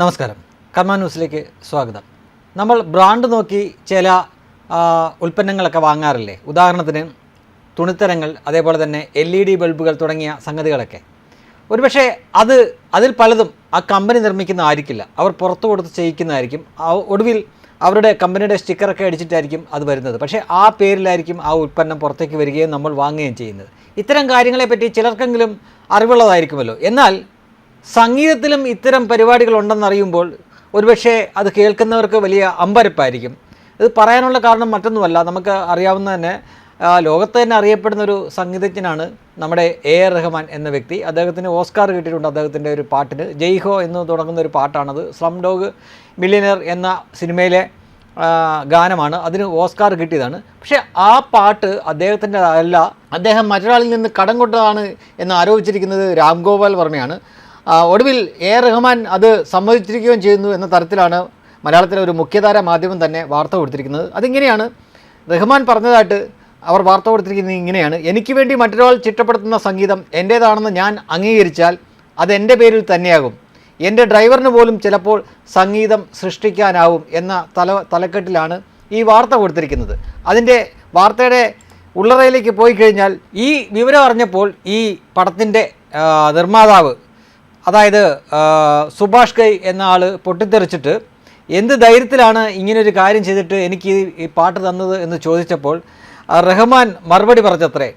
നമസ്കാരം. കർമ്മ ന്യൂസിലേക്ക് സ്വാഗതം. നമ്മൾ ബ്രാൻഡ് നോക്കി ചില ഉൽപ്പന്നങ്ങളൊക്കെ വാങ്ങാറില്ലേ? ഉദാഹരണത്തിന് തുണിത്തരങ്ങൾ അതേപോലെ തന്നെ എൽ ഇ ഡി ബൾബുകൾ തുടങ്ങിയ സംഗതികളൊക്കെ. ഒരുപക്ഷെ അത് അതിൽ പലതും ആ കമ്പനി നിർമ്മിക്കുന്ന ആയിരിക്കില്ല അവർ പുറത്തു കൊടുത്ത് ചെയ്യിക്കുന്നതായിരിക്കും. ഒടുവിൽ അവരുടെ കമ്പനിയുടെ സ്റ്റിക്കറൊക്കെ അടിച്ചിട്ടായിരിക്കും അത് വരുന്നത്. പക്ഷേ ആ പേരിലായിരിക്കും ആ ഉൽപ്പന്നം പുറത്തേക്ക് വരികയും നമ്മൾ വാങ്ങുകയും ചെയ്യുന്നത്. ഇത്തരം കാര്യങ്ങളെപ്പറ്റി ചിലർക്കെങ്കിലും അറിവുള്ളതായിരിക്കുമല്ലോ. എന്നാൽ സംഗീതത്തിലും ഇത്തരം പരിപാടികൾ ഉണ്ടെന്നറിയുമ്പോൾ ഒരുപക്ഷെ അത് കേൾക്കുന്നവർക്ക് വലിയ അമ്പരപ്പായിരിക്കും. ഇത് പറയാനുള്ള കാരണം മറ്റൊന്നുമല്ല. നമുക്ക് അറിയാവുന്ന തന്നെ ലോകത്ത് തന്നെ അറിയപ്പെടുന്ന ഒരു സംഗീതജ്ഞനാണ് നമ്മുടെ എ ആർ റഹ്മാൻ എന്ന വ്യക്തി. അദ്ദേഹത്തിന് ഓസ്കാർ കിട്ടിയിട്ടുണ്ട് അദ്ദേഹത്തിന്റെ ഒരു പാട്ടിന്. ജയ് ഹോ എന്ന് തുടങ്ങുന്ന ഒരു പാട്ടാണത്. സ്ലം ഡോഗ് മില്ലിയനർ എന്ന സിനിമയിലെ ഗാനമാണ്. അതിന് ഓസ്കാർ കിട്ടിയതാണ്. പക്ഷേ ആ പാട്ട് അദ്ദേഹത്തിന്റെ അല്ല അദ്ദേഹം മറ്റൊരാളിൽ നിന്ന് കടം കൊണ്ടതാണ് എന്ന് ആരോപിച്ചിരിക്കുന്നത് രാം ഗോപാൽ വർമ്മയാണ്. ഒടുവിൽ എ റഹ്മാൻ അത് സമ്മതിച്ചിരിക്കുകയും ചെയ്യുന്നു എന്ന തരത്തിലാണ് മലയാളത്തിലെ ഒരു മുഖ്യധാര മാധ്യമം തന്നെ വാർത്ത കൊടുത്തിരിക്കുന്നത്. അതിങ്ങനെയാണ് റഹ്മാൻ പറഞ്ഞതായിട്ട് അവർ വാർത്ത കൊടുത്തിരിക്കുന്നത് ഇങ്ങനെയാണ്. എനിക്ക് വേണ്ടി മറ്റൊരാൾ ചിട്ടപ്പെടുത്തുന്ന സംഗീതം എന്റേതാണെന്ന് ഞാൻ അംഗീകരിച്ചാൽ അത് എന്റെ പേരിൽ തന്നെയാകും. എന്റെ ഡ്രൈവറിന് പോലും ചിലപ്പോൾ സംഗീതം സൃഷ്ടിക്കാനാവും എന്ന തല തലക്കെട്ടിലാണ് ഈ വാർത്ത കൊടുത്തിരിക്കുന്നത്. അതിന്റെ വാർത്തയുടെ ഉള്ളറയിലേക്ക് പോയി കഴിഞ്ഞാൽ ഈ വിവരം അറിഞ്ഞപ്പോൾ ഈ പടത്തിന്റെ നിർമ്മാതാവ് അതായത് സുഭാഷ് കൈ എന്ന ആൾ പൊട്ടിത്തെറിച്ചിട്ട് എന്ത് ധൈര്യത്തിലാണ് ഇങ്ങനൊരു കാര്യം ചെയ്തിട്ട് എനിക്ക് ഈ- പാട്ട് തന്നത് എന്ന് ചോദിച്ചപ്പോൾ റഹ്മാൻ മറുപടി പറഞ്ഞത്രേ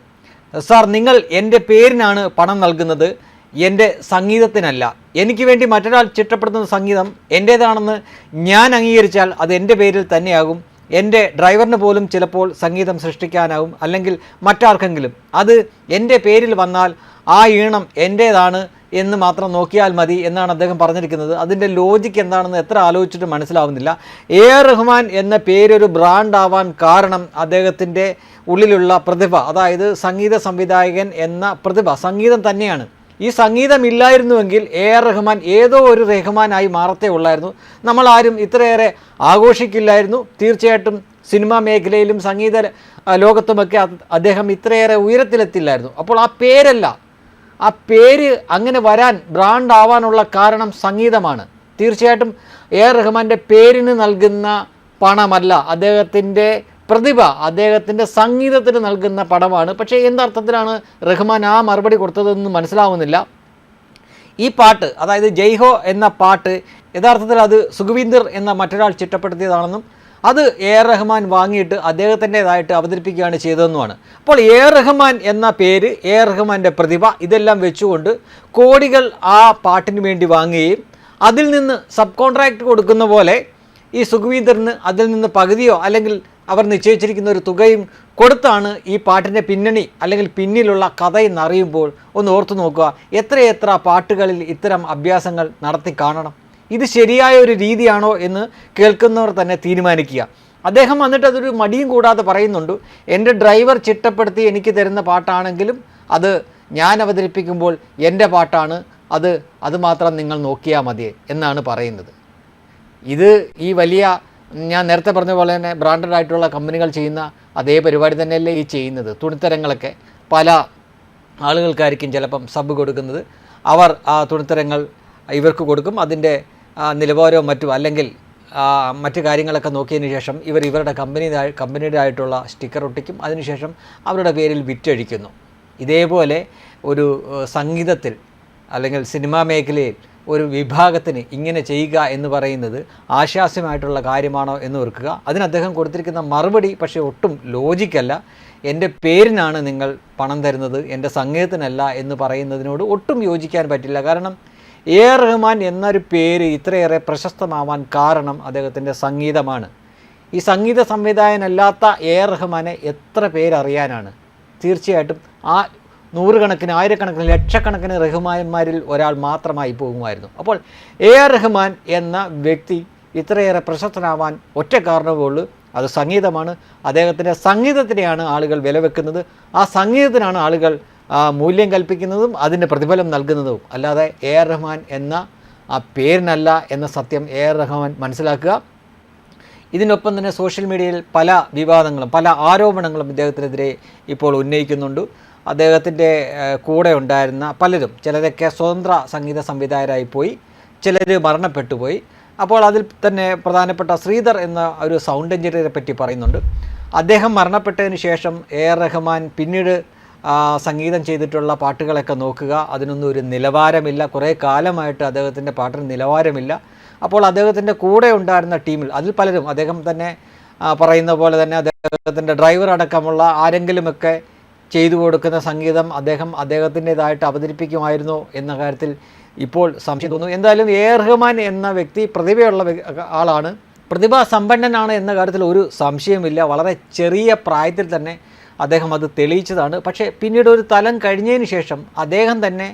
സാർ നിങ്ങൾ എന്റെ പേരിനാണ് പണം നൽകുന്നത് എന്റെ സംഗീതത്തിനല്ല. എനിക്ക് വേണ്ടി മറ്റൊരാൾ ചിട്ടപ്പെടുത്തുന്ന സംഗീതം എന്റേതാണെന്ന് ഞാൻ അംഗീകരിച്ചാൽ അത് എന്റെ പേരിൽ തന്നെയാകും. എന്റെ ഡ്രൈവറിന് പോലും ചിലപ്പോൾ സംഗീതം സൃഷ്ടിക്കാനാവും അല്ലെങ്കിൽ മറ്റാർക്കെങ്കിലും. അത് എന്റെ പേരിൽ വന്നാൽ ആ ഈണം എന്റേതാണ് എന്ന് മാത്രം നോക്കിയാൽ മതി എന്നാണ് അദ്ദേഹം പറഞ്ഞിരിക്കുന്നത്. അതിന്റെ ലോജിക്ക് എന്താണെന്ന് എത്ര ആലോചിച്ചിട്ട് മനസ്സിലാവുന്നില്ല. എ ആർ റഹ്മാൻ എന്ന പേരൊരു ബ്രാൻഡ് ആവാൻ കാരണം അദ്ദേഹത്തിന്റെ ഉള്ളിലുള്ള പ്രതിഭ അതായത് സംഗീത സംവിധായകൻ എന്ന പ്രതിഭ സംഗീതം തന്നെയാണ്. ഈ സംഗീതം ഇല്ലായിരുന്നുവെങ്കിൽ എ ആർ റഹ്മാൻ ഏതോ ഒരു റഹ്മാനായി മാറത്തേ ഉള്ളായിരുന്നു. നമ്മൾ ആരും ഇത്രയേറെ ആഘോഷിക്കില്ലായിരുന്നു. തീർച്ചയായിട്ടും സിനിമാ മേഖലയിലും സംഗീത ലോകത്തുമൊക്കെ അദ്ദേഹം ഇത്രയേറെ ഉയരത്തിലെത്തില്ലായിരുന്നു. അപ്പോൾ ആ പേരല്ല ആ പേര് അങ്ങനെ വരാൻ ബ്രാൻഡ് ആവാനുള്ള കാരണം സംഗീതമാണ്. തീർച്ചയായിട്ടും എ ആർ റഹ്മാന്റെ പേരിന് നൽകുന്ന പണമല്ല അദ്ദേഹത്തിന്റെ പ്രതിഭ അദ്ദേഹത്തിന്റെ സംഗീതത്തിന് നൽകുന്ന പടമാണ് പക്ഷേ എന്തർത്ഥത്തിലാണ് റഹ്മാൻ ആ മറുപടി കൊടുത്തതെന്ന് മനസ്സിലാവുന്നില്ല. ഈ പാട്ട് അതായത് ജയ്ഹോ എന്ന പാട്ട് യഥാർത്ഥത്തിൽ അത് സുഖവീന്ദർ എന്ന മറ്റൊരാൾ ചിട്ടപ്പെടുത്തിയതാണെന്നും അത് എ ആർ റഹ്മാൻ വാങ്ങിയിട്ട് അദ്ദേഹത്തിന്റെതായിട്ട് അവതരിപ്പിക്കുകയാണ് ചെയ്തതെന്നുമാണ്. അപ്പോൾ എ ആർ റഹ്മാൻ എന്ന പേര് എ ആർ റഹ്മാന്റെ പ്രതിഭ ഇതെല്ലാം വെച്ചുകൊണ്ട് കോടികൾ ആ പാട്ടിന് വേണ്ടി വാങ്ങുകയും അതിൽ നിന്ന് സബ് കോൺട്രാക്ട് കൊടുക്കുന്ന പോലെ ഈ സുഖവീന്ദറിന് അതിൽ നിന്ന് പകുതിയോ അല്ലെങ്കിൽ അവർ നിശ്ചയിച്ചിരിക്കുന്ന ഒരു തുകയും കൊടുത്താണ് ഈ പാട്ടിന്റെ പിന്നണി അല്ലെങ്കിൽ പിന്നിലുള്ള കഥയെന്ന് അറിയുമ്പോൾ ഒന്ന് ഓർത്തു നോക്കുക. എത്രയെത്ര പാട്ടുകളിൽ ഇത്തരം അഭ്യാസങ്ങൾ നടത്തി കാണണം? ഇത് ശരിയായ ഒരു രീതിയാണോ എന്ന് കേൾക്കുന്നവർ തന്നെ തീരുമാനിക്കുക. അദ്ദേഹം വന്നിട്ട് അതൊരു മടിയും കൂടാതെ പറയുന്നുണ്ട് എന്റെ ഡ്രൈവർ ചിട്ടപ്പെടുത്തി എനിക്ക് തരുന്ന പാട്ടാണെങ്കിലും അത് ഞാൻ അവതരിപ്പിക്കുമ്പോൾ എന്റെ പാട്ടാണ് അത് അതുമാത്രം നിങ്ങൾ നോക്കിയാൽ മതി എന്നാണ് പറയുന്നത്. ഇത് ഈ വലിയ ഞാൻ നേരത്തെ പറഞ്ഞ പോലെ തന്നെ ബ്രാൻഡഡ് ആയിട്ടുള്ള കമ്പനികൾ ചെയ്യുന്ന അതേ പരിപാടി തന്നെയല്ലേ ഈ ചെയ്യുന്നത്. തുണിത്തരങ്ങളൊക്കെ പല ആളുകൾക്കായിരിക്കും ചിലപ്പം സബ് കൊടുക്കുന്നത്. അവർ ആ തുണിത്തരങ്ങൾ ഇവർക്ക് കൊടുക്കും. അതിന്റെ നിലവാരവും മറ്റും അല്ലെങ്കിൽ മറ്റു കാര്യങ്ങളൊക്കെ നോക്കിയതിന് ശേഷം ഇവർ ഇവരുടെ കമ്പനി കമ്പനിയുടെ ആയിട്ടുള്ള സ്റ്റിക്കർ ഒട്ടിക്കും. അതിനുശേഷം അവരുടെ പേരിൽ വിറ്റഴിക്കുന്നു. ഇതേപോലെ ഒരു സംഗീതത്തിൽ അല്ലെങ്കിൽ സിനിമാ മേഖലയിൽ ഒരു വിഭാഗത്തിന് ഇങ്ങനെ ചെയ്യുക എന്ന് പറയുന്നത് ആശാസ്യമായിട്ടുള്ള കാര്യമാണോ എന്ന് ഓർക്കുക. അതിന് അദ്ദേഹം കൊടുത്തിരിക്കുന്ന മറുപടി പക്ഷേ ഒട്ടും ലോജിക്കല്ല. എന്റെ പേരിനാണ് നിങ്ങൾ പണം തരുന്നത് എന്റെ സംഗീതത്തിനല്ല എന്ന് പറയുന്നതിനോട് ഒട്ടും യോജിക്കാൻ പറ്റില്ല. കാരണം എ ആർ റഹ്മാൻ എന്നൊരു പേര് ഇത്രയേറെ പ്രശസ്തമാവാൻ കാരണം അദ്ദേഹത്തിന്റെ സംഗീതമാണ്. ഈ സംഗീത സംവിധായകനല്ലാത്ത എ ആർ റഹ്മാനെ എത്ര പേരറിയാനാണ്? തീർച്ചയായിട്ടും ആ നൂറുകണക്കിന് ആയിരക്കണക്കിന് ലക്ഷക്കണക്കിന് റഹ്മാന്മാരിൽ ഒരാൾ മാത്രമായി പോകുമായിരുന്നു. അപ്പോൾ എ ആർ റഹ്മാൻ എന്ന വ്യക്തി ഇത്രയേറെ പ്രശസ്തനാവാൻ ഒറ്റ കാരണമേ ഉള്ളൂ. അത് സംഗീതമാണ്. അദ്ദേഹത്തിന്റെ സംഗീതത്തിനെയാണ് ആളുകൾ വിലവെക്കുന്നത്. ആ സംഗീതത്തിനാണ് ആളുകൾ മൂല്യം കൽപ്പിക്കുന്നതും അതിന്റെ പ്രതിഫലം നൽകുന്നതും. അല്ലാതെ എ ആർ റഹ്മാൻ എന്ന ആ പേരിനല്ല എന്ന സത്യം എ ആർ റഹ്മാൻ മനസ്സിലാക്കുക. ഇതിനൊപ്പം തന്നെ സോഷ്യൽ മീഡിയയിൽ പല വിവാദങ്ങളും പല ആരോപണങ്ങളും ഇദ്ദേഹത്തിനെതിരെ ഇപ്പോൾ ഉന്നയിക്കുന്നുണ്ട്. അദ്ദേഹത്തിന്റെ കൂടെ ഉണ്ടായിരുന്ന പലരും ചിലരൊക്കെ സ്വതന്ത്ര സംഗീത സംവിധായകരായി പോയി ചിലർ മരണപ്പെട്ടു പോയി. അപ്പോൾ അതിൽ തന്നെ പ്രധാനപ്പെട്ട ശ്രീധർ എന്ന ഒരു സൗണ്ട് എഞ്ചിനീയറെ പറ്റി പറയുന്നുണ്ട്. അദ്ദേഹം മരണപ്പെട്ടതിന് ശേഷം എ ആർ റഹ്മാൻ പിന്നീട് സംഗീതം ചെയ്തിട്ടുള്ള പാട്ടുകളൊക്കെ നോക്കുക. അതിനൊന്നും ഒരു നിലവാരമില്ല. കുറേ കാലമായിട്ട് അദ്ദേഹത്തിന്റെ പാട്ടിന് നിലവാരമില്ല. അപ്പോൾ അദ്ദേഹത്തിന്റെ കൂടെ ഉണ്ടായിരുന്ന ടീമിൽ അതിൽ പലരും അദ്ദേഹം തന്നെ പറയുന്ന പോലെ തന്നെ അദ്ദേഹത്തിന്റെ ഡ്രൈവർ അടക്കമുള്ള ആരെങ്കിലുമൊക്കെ ചെയ്തു കൊടുക്കുന്ന സംഗീതം അദ്ദേഹം അദ്ദേഹത്തിന്റെതായിട്ട് അവതരിപ്പിക്കുമായിരുന്നോ എന്ന കാര്യത്തിൽ ഇപ്പോൾ സംശയം തോന്നുന്നു. എന്തായാലും എ റഹ്മാൻ എന്ന വ്യക്തി പ്രതിഭയുള്ള ആളാണ്. പ്രതിഭാ സമ്പന്നനാണ് എന്ന കാര്യത്തിൽ ഒരു സംശയമില്ല വളരെ ചെറിയ പ്രായത്തിൽ തന്നെ അദ്ദേഹം അത് തെളിയിച്ചതാണ്. പക്ഷേ പിന്നീട് ഒരു തലം കഴിഞ്ഞതിന് ശേഷം അദ്ദേഹം തന്നെ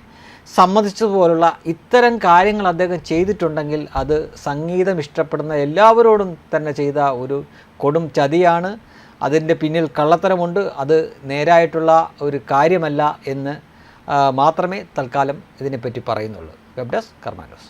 സമ്മതിച്ചതുപോലുള്ള ഇത്തരം കാര്യങ്ങൾ അദ്ദേഹം ചെയ്തിട്ടുണ്ടെങ്കിൽ അത് സംഗീതം ഇഷ്ടപ്പെടുന്ന എല്ലാവരോടും തന്നെ ചെയ്ത ഒരു കൊടും ചതിയാണ്. അതിന്റെ പിന്നിൽ കള്ളത്തരമുണ്ട്. അത് നേരായിട്ടുള്ള ഒരു കാര്യമല്ല എന്ന് മാത്രമേ തൽക്കാലം ഇതിനെപ്പറ്റി പറയുന്നുള്ളൂ. Web desk കർമാനോസ്